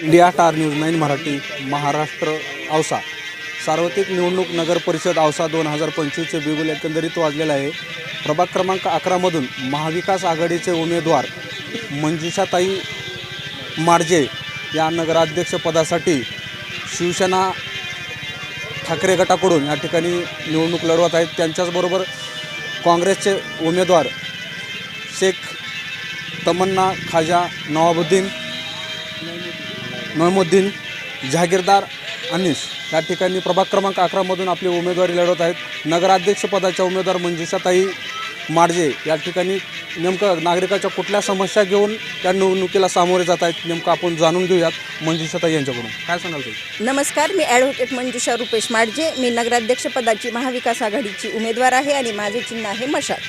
India Star News Nine Marathi Maharashtra Ausa. सार्वत्रिक निवडणूक नगर परिषद औसा दोन हजार पंचवीसचे बिगुल एकंदरीत वाजलेलं आहे. प्रभाग क्रमांक अकरामधून महाविकास आघाडीचे उमेदवार मंजुषाताई मार्जे या नगराध्यक्षपदासाठी शिवसेना ठाकरे गटाकडून या ठिकाणी निवडणूक लढवत आहेत. त्यांच्याचबरोबर काँग्रेसचे उमेदवार शेख तमन्ना खाजा नवाबुद्दीन महमुद्दीन जहागीरदार अनिस या ठिकाणी प्रभाग क्रमांक अकरामधून आपली उमेदवारी लढवत आहेत. नगराध्यक्षपदाच्या उमेदवार म्हणजे मंजुषाताई मार्जे या ठिकाणी नेमकं नागरिकाच्या कुठल्या समस्या घेऊन त्या निवडणुकीला सामोरे जात आहेत नेमकं आपण जाणून घेऊयात म्हणजे मंजुषाताई यांच्याकडून. काय सांगाल तुम्ही नमस्कार मी ॲडव्होकेट मंजुषा रुपेश माडजे. मी नगराध्यक्षपदाची महाविकास आघाडीची उमेदवार आहे आणि माझे चिन्ह आहे मशाल.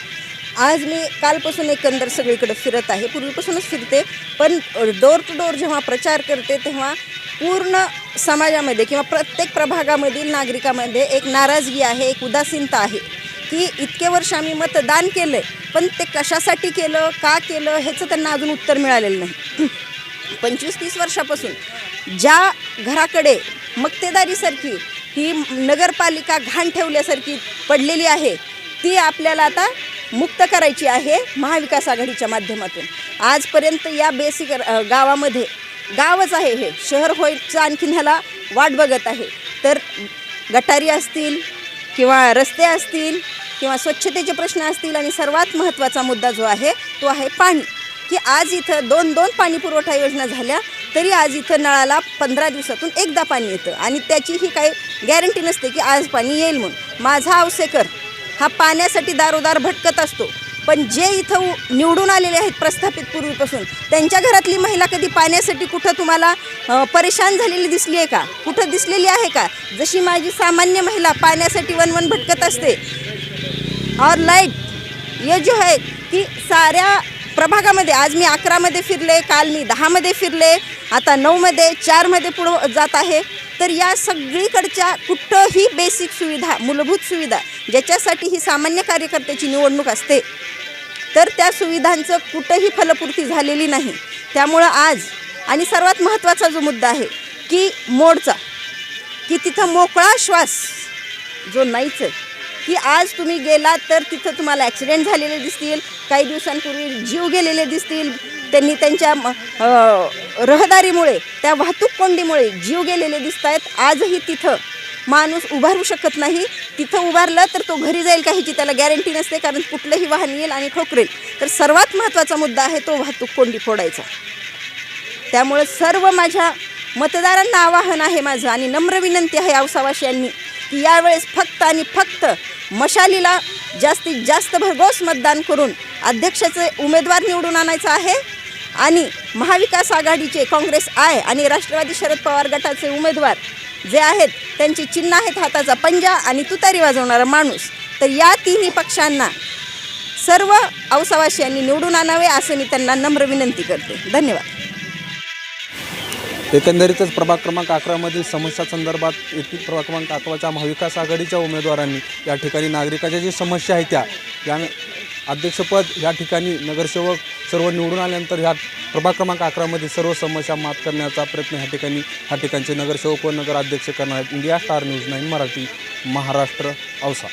आज मी कालपासून एकंदर सगळीकडे फिरत आहे. पूर्वीपासूनच फिरते पण डोर टू डोर जेव्हा प्रचार करते तेव्हा पूर्ण समाजामध्ये किंवा प्रत्येक प्रभागामधील नागरिकामध्ये एक नाराजगी आहे एक उदासीनता आहे की इतके वर्ष आम्ही मतदान केलं आहे पण ते कशासाठी केलं का केलं ह्याचं त्यांना अजून उत्तर मिळालेलं नाही. पंचवीस तीस वर्षापासून ज्या घराकडे मक्तेदारीसारखी ही नगरपालिका घाण ठेवल्यासारखी पडलेली आहे ती आपल्याला आता मुक्त करायची आहे महाविकास आघाडीच्या माध्यमातून. आजपर्यंत या बेसिक गावामध्ये गावच आहे हे. शहर होयचं आणखीन ह्याला वाट बघत आहे. तर गटारी असतील किंवा रस्ते असतील किंवा स्वच्छतेचे प्रश्न असतील आणि सर्वात महत्त्वाचा मुद्दा जो आहे तो आहे पाणी. की आज इथं दोन दोन पाणी पुरवठा योजना झाल्या तरी आज इथं नळाला पंधरा दिवसातून एकदा पाणी येतं. आणि त्याची ही काही गॅरंटी नसते की आज पाणी येईल म्हणून. माझा आवसेकर हा पाण्यासाठी दारोदार भटकत असतो. पण जे इथं निवडून आलेले आहेत प्रस्थापित पूर्वीपासून त्यांच्या घरातली महिला कधी पाण्यासाठी कुठं तुम्हाला परेशान झालेली दिसली आहे का? कुठं दिसलेली आहे का? जशी माझी सामान्य महिला पाण्यासाठी वनवन भटकत असते. और लाइट ये जो है की साऱ्या प्रभागामध्ये आज मी अकरामध्ये फिरले काल मी दहामध्ये फिरले आता नऊमध्ये चारमध्ये पुढं जात आहे. तर या सगळीकडच्या कुठंही बेसिक सुविधा मूलभूत सुविधा ज्याच्यासाठी ही सामान्य कार्यकर्त्याची निवडणूक असते तर त्या सुविधांचं कुठंही फलपूर्ती झालेली नाही. त्यामुळं आज आणि सर्वात महत्त्वाचा जो मुद्दा आहे की मोडचा की तिथं मोकळा श्वास जो नाहीच आहे की आज तुम्ही गेलात तर तिथं तुम्हाला ॲक्सिडेंट झालेले दिसतील काही दिवसांपूर्वी जीव गेलेले दिसतील त्यांनी त्यांच्या म- रहदारीमुळे त्या वाहतूक कोंडीमुळे जीव गेलेले दिसत आहेत आजही तिथं माणूस उभारू शकत नाही. तिथं उभारलं तर तो घरी जाईल का ह्याची त्याला गॅरंटी नसते कारण कुठलंही वाहन येईल आणि ठोकरेल. तर सर्वात महत्त्वाचा मुद्दा आहे तो वाहतूक कोंडी फोडायचा. त्यामुळे सर्व माझ्या मतदारांना आवाहन आहे माझं आणि नम्र विनंती आहे औसावासियांनी की यावेळेस फक्त आणि फक्त मशालीला जास्तीत जास्त भरघोस मतदान करून अध्यक्षाचे उमेदवार निवडून आणायचं आहे. आणि महाविकास आघाडीचे काँग्रेस आय आणि राष्ट्रवादी शरद पवार गटाचे उमेदवार जे आहेत त्यांची चिन्ह आहेत हाताचा पंजा आणि तुतारी वाजवणारा माणूस. तर या तिन्ही पक्षांना सर्व औसावासियांनी निवडून आणावे असे मी त्यांना नम्र विनंती करते. धन्यवाद. एकंदरीतच प्रभाग क्रमांक अकरामधील समस्या संदर्भात येथील प्रभाग क्रमांक अकराच्या महाविकास आघाडीच्या उमेदवारांनी या ठिकाणी नागरिकाच्या जी समस्या आहेत त्या या अध्यक्षपद या ठिकाणी नगरसेवक सर्व निवडून आल्यानंतर ह्या प्रभाग क्रमांक अकरामध्ये सर्व समस्या मात करण्याचा प्रयत्न ह्या ठिकाणी ह्या ठिकाणचे नगरसेवक व नगराध्यक्ष करणार आहेत. India Star News Nine Marathi Maharashtra Ausa.